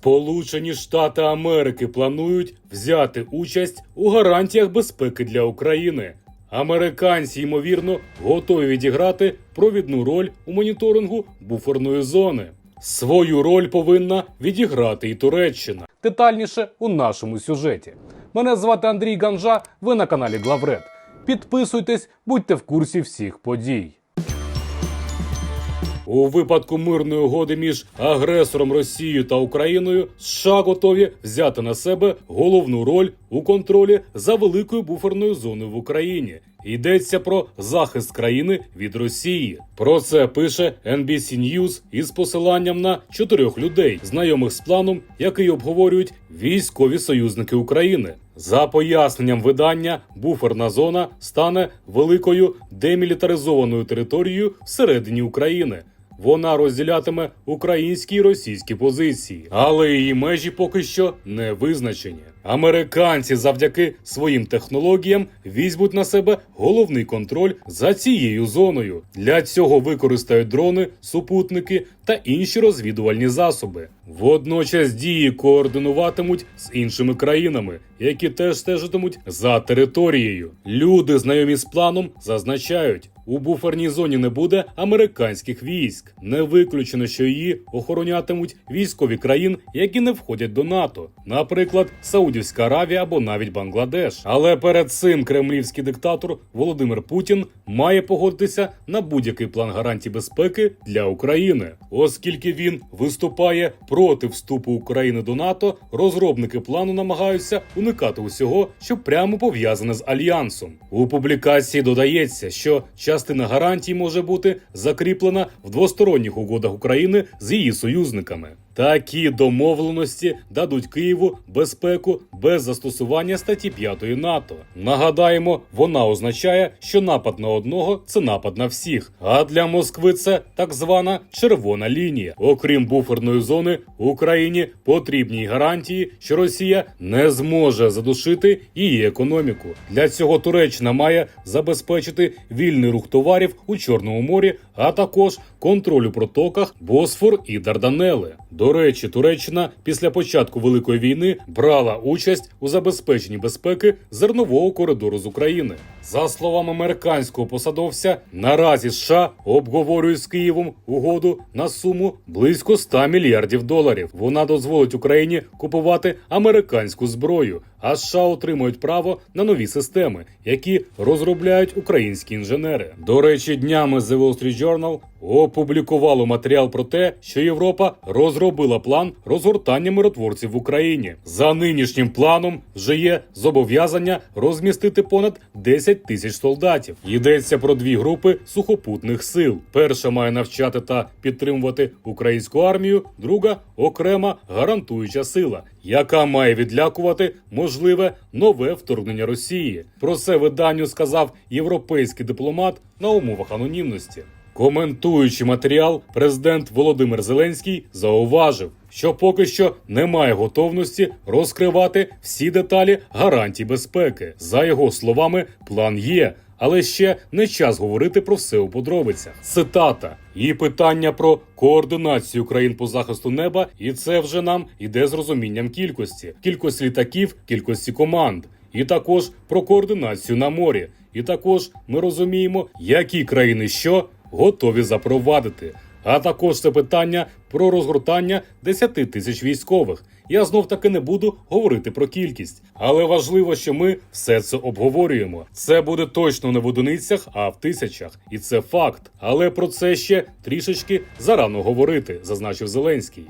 Сполучені Штати Америки планують взяти участь у гарантіях безпеки для України. Американці, ймовірно, готові відіграти провідну роль у моніторингу буферної зони. Свою роль повинна відіграти і Туреччина. Детальніше у нашому сюжеті. Мене звати Андрій Ганжа. Ви на каналі Главред. Підписуйтесь, будьте в курсі всіх подій. У випадку мирної угоди між агресором Росією та Україною США готові взяти на себе головну роль у контролі за великою буферною зоною в Україні. Йдеться про захист країни від Росії. Про це пише NBC News із посиланням на чотирьох людей, знайомих з планом, який обговорюють військові союзники України. За поясненням видання, буферна зона стане великою демілітаризованою територією всередині України. Вона розділятиме українські і російські позиції, але її межі поки що не визначені. Американці завдяки своїм технологіям візьмуть на себе головний контроль за цією зоною. Для цього використають дрони, супутники та інші розвідувальні засоби. Водночас дії координуватимуть з іншими країнами, які теж стежитимуть за територією. Люди, знайомі з планом, зазначають. У буферній зоні не буде американських військ. Не виключено, що її охоронятимуть військові країн, які не входять до НАТО, наприклад, Саудівська Аравія або навіть Бангладеш. Але перед цим кремлівський диктатор Володимир Путін має погодитися на будь-який план гарантій безпеки для України, оскільки він виступає проти вступу України до НАТО. Розробники плану намагаються уникати усього, що прямо пов'язане з альянсом. У публікації додається, що частина гарантій може бути закріплена в двосторонніх угодах України з її союзниками. Такі домовленості дадуть Києву безпеку без застосування статті 5 НАТО. Нагадаємо, вона означає, що напад на одного це напад на всіх. А для Москви це так звана червона лінія. Окрім буферної зони, Україні потрібні гарантії, що Росія не зможе задушити її економіку. Для цього Туреччина має забезпечити вільний рух товарів у Чорному морі, а також контроль у протоках Босфор і Дарданели. До речі, Туреччина після початку великої війни брала участь у забезпеченні безпеки зернового коридору з України. За словами американського посадовця, наразі США обговорюють з Києвом угоду на суму близько 100 мільярдів доларів. Вона дозволить Україні купувати американську зброю, а США отримують право на нові системи, які розробляють українські інженери. До речі, днями The Wall Street Journal опублікувало матеріал про те, що Європа розробила план розгортання миротворців в Україні. За нинішнім планом вже є зобов'язання розмістити понад 10 тисяч солдатів. Йдеться про дві групи сухопутних сил. Перша має навчати та підтримувати українську армію, друга окрема гарантуюча сила, яка має відлякувати можливе нове вторгнення Росії. Про це виданню сказав європейський дипломат на умовах анонімності. Коментуючи матеріал, президент Володимир Зеленський зауважив, що поки що немає готовності розкривати всі деталі гарантій безпеки. За його словами, план є. Але ще не час говорити про все у подробицях. Цитата і питання про координацію країн по захисту неба, і це вже нам іде з розумінням кількості, кількості літаків, кількості команд, і також про координацію на морі. І також ми розуміємо, які країни що готові запровадити. А також це питання про розгортання 10 тисяч військових. Я знов таки не буду говорити про кількість, але важливо, що ми все це обговорюємо. Це буде точно не в одиницях, а в тисячах, і це факт. Але про це ще трішечки зарано говорити, зазначив Зеленський.